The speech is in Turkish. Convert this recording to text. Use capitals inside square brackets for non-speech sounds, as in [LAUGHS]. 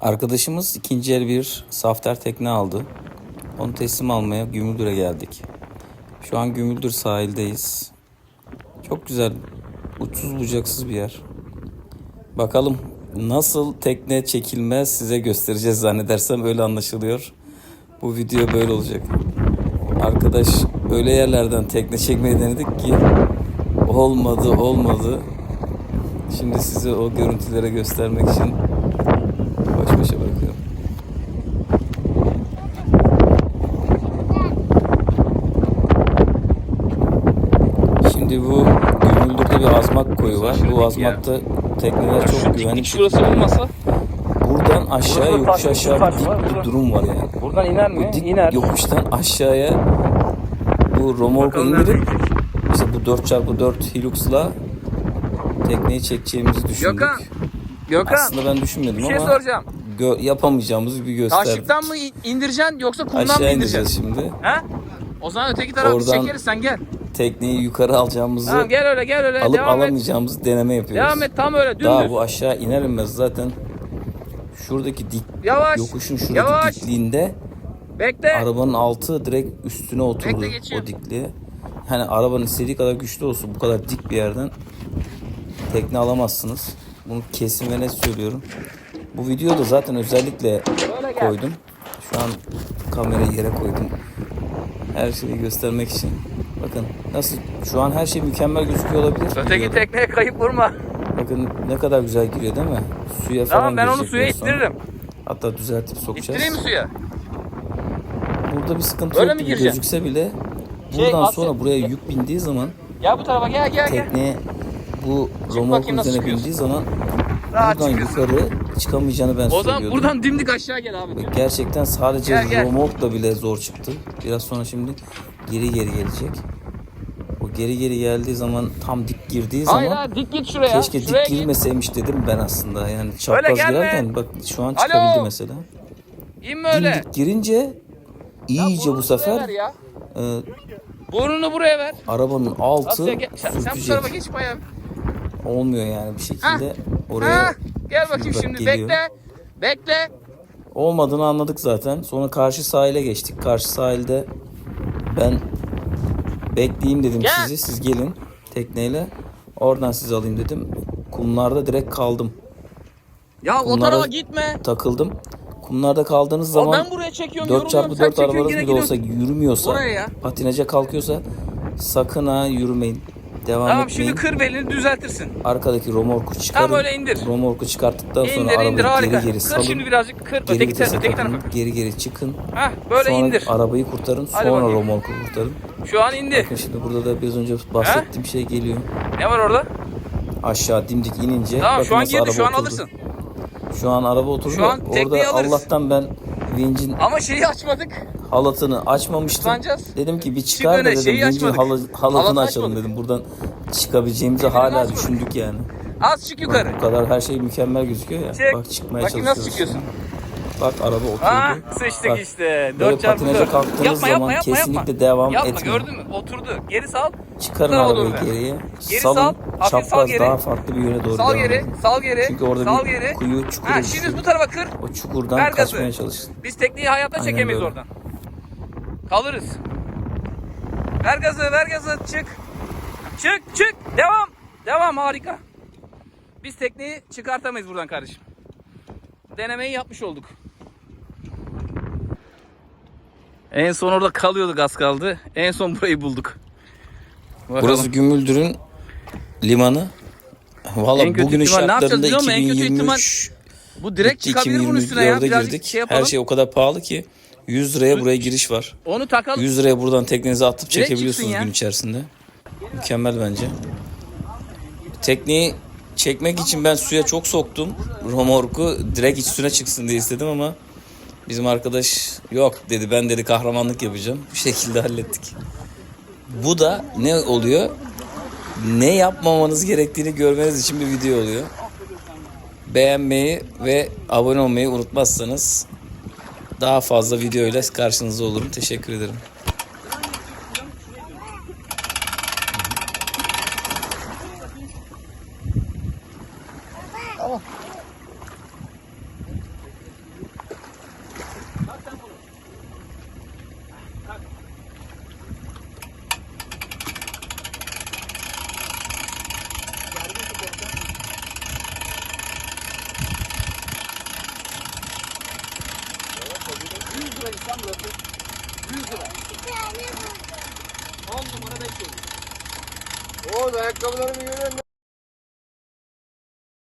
Arkadaşımız ikinci el bir safter tekne aldı. Onu teslim almaya Gümüldür'e geldik. Şu an Gümüldür sahildeyiz. Çok güzel, uçsuz bucaksız bir yer. Bakalım nasıl tekne çekilmez size göstereceğiz zannedersem öyle anlaşılıyor. Bu video böyle olacak. Arkadaş öyle yerlerden tekne çekmeyi denedik ki olmadı olmadı. Şimdi size o görüntülere göstermek için koyu var. Bu azmakta tekneler çok güvenli. Şurası olmasa Buradan aşağıya Burası yokuş aşağı bir dik bir durum var yani. buradan iner mi? Bu dik İner. yokuştan aşağıya bu romorku indirip işte bu 4x4 Hilux'la tekneyi çekeceğimizi düşündük. Gökhan. Gökhan. Aslında ben düşünmedim bir şey ama soracağım. gö- yapamayacağımızı bir gösterdik. Taşlıktan mı indireceksin yoksa kumdan mı Aşağı indireceksin? indireceğiz şimdi. He? O zaman öteki tarafı Oradan- çekeriz sen gel. Tekneyi yukarı alacağımızı Tamam gel öyle gel öyle alıp devam et. alamayacağımızı deneme yapıyoruz. Devam et tam öyle dümdüz. Daha bu aşağı iner inmez zaten şuradaki dik Yavaş. yokuşun şuradaki Yavaş. dikliğinde Bekle. arabanın altı direkt üstüne oturdu Bekle, o dikliğe. Hani arabanın istediği kadar güçlü olsun bu kadar dik bir yerden tekne alamazsınız. Bunu kesin ve net söylüyorum. Bu videoda zaten özellikle Böyle gel. koydum. Şu an kamerayı yere koydum. Her şeyi göstermek için. Bakın nasıl şu an her şey mükemmel gözüküyor olabilir. Öteki tekneye kayıp vurma. Bakın ne kadar güzel giriyor değil mi? Suya falan Tamam ben onu suya ittiririm. Hatta düzeltip sokacağız. İttireyim mi suya? Burada bir sıkıntı Böyle yok gibi gözükse bile Şey, buradan Asya- sonra buraya yük bindiği zaman Gel bu tarafa gel gel gel. tekneye bu nasıl üzerine bindiği zaman Rahat buradan çıkıyorsun. yukarı çıkamayacağını ben O zaman söylüyordum. buradan dimdik aşağı gel abi. Gerçekten sadece Gel, gel. romorkla bile zor çıktı. Biraz sonra şimdi geri geri gelecek. O geri geri geldiği zaman tam dik girdiği Hayır zaman hayır dik git şuraya. keşke şuraya dik git. girmeseymiş dedim ben aslında. Yani çapraz gelme. girerken bak şu an Alo. çıkabildi mesela. İnme öyle. Dimdik girince iyice bu sefer ver ya. e, Burnunu buraya ver. arabanın altı Asya gel. Sen, sen bu sürtecek. tarafa geç bayağı. Olmuyor yani bir şekilde. Oraya Ha, gel bakayım bak şimdi. geliyor. Bekle. Bekle. olmadığını anladık zaten. Sonra karşı sahile geçtik. Karşı sahilde ben bekleyeyim dedim Gel. sizi. Siz gelin tekneyle. Oradan sizi alayım dedim. Kumlarda direkt kaldım. Ya o Bunlara- tarafa gitme. Takıldım. Kumlarda kaldığınız Al zaman ben buraya çekiyorum 4 yoruluyorum. Sen 4 çekiyorsun arabanız yine bile olsa yürümüyorsa, patinaja kalkıyorsa sakın ha yürümeyin. Devam Tamam etmeyin. şimdi kır belini düzeltirsin. Arkadaki romorku çıkarın. Tamam, öyle indir. Romorku çıkarttıktan sonra İndir arabayı indir harika. geri geri Kır salın. şimdi birazcık kır. Geri öteki, tarafa, öteki tarafa. geri geri çıkın. Hah böyle sonra indir. arabayı kurtarın. Hadi sonra bakayım. romorku kurtarın. Şu an indi. Bakın şimdi burada da biraz önce bahsettiğim şey geliyor. Ne var orada? Aşağı dimdik inince Tamam şu an girdi şu an oturdu. alırsın. Şu an araba oturdu. Şu an Orada alırız. Allah'tan ben vincin Ama şeyi açmadık. Halatını açmamıştım. Kullanacağız. Dedim ki bir çıkar da dedim şeyi açmadık. halı, halatını Halatı açalım açmadık. dedim. Buradan çıkabileceğimizi hala açmadık. düşündük yani. Az çık yukarı. Bu kadar her şey mükemmel gözüküyor ya. Çek. Bak çıkmaya Bakayım nasıl çalışıyoruz. çıkıyorsun. Bak araba oturdu. Ah sıçtık Bak, işte. Böyle 4 çarpı patinaja 4. kalktığınız Yapma zaman yapma yapma kesinlikle yapma. devam yapma, etmeyin. gördün mü? Oturdu. Geri sal. Çıkarın arabayı geriye. Geri salın. sal, hafif sal geri. daha farklı bir yöne doğru Sal geri. edin. Sal geri. Çünkü orada sal bir geri. kuyu, çukur Ha, şimdi bu tarafa kır. O çukurdan Ver kaçmaya çalışın. Biz tekneyi hayatta Aynen çekemeyiz böyle. oradan. Kalırız. Ver gazı, ver gazı. Çık. Çık, çık. Devam. Devam harika. Biz tekneyi çıkartamayız buradan kardeşim. Denemeyi yapmış olduk. En son orada kalıyorduk az kaldı. En son burayı bulduk. Bakalım. Burası Gümüldür'ün limanı. Valla bugünün ihtimal şartlarında biliyor musun? En kötü 2023 bu direkt bitti, çıkabilir bunun üstüne ya. 2024'e Birazcık girdik. şey yapalım. Her şey o kadar pahalı ki 100 liraya buraya giriş var. Onu takalım. 100 liraya buradan teknenizi atıp Direkt çekebiliyorsunuz gün içerisinde. Mükemmel bence. Tekneyi çekmek için ben suya çok soktum. Romorku direkt üstüne çıksın diye istedim ama bizim arkadaş yok dedi. Ben dedi kahramanlık yapacağım. Bu şekilde [LAUGHS] hallettik. Bu da ne oluyor? Ne yapmamanız gerektiğini görmeniz için bir video oluyor. Beğenmeyi ve abone olmayı unutmazsanız daha fazla video ile karşınızda olurum. Teşekkür ederim. Lira bırakır. 100 lira. 10 numara 5 olur. Oğuz ayakkabılarımı görüyor musun?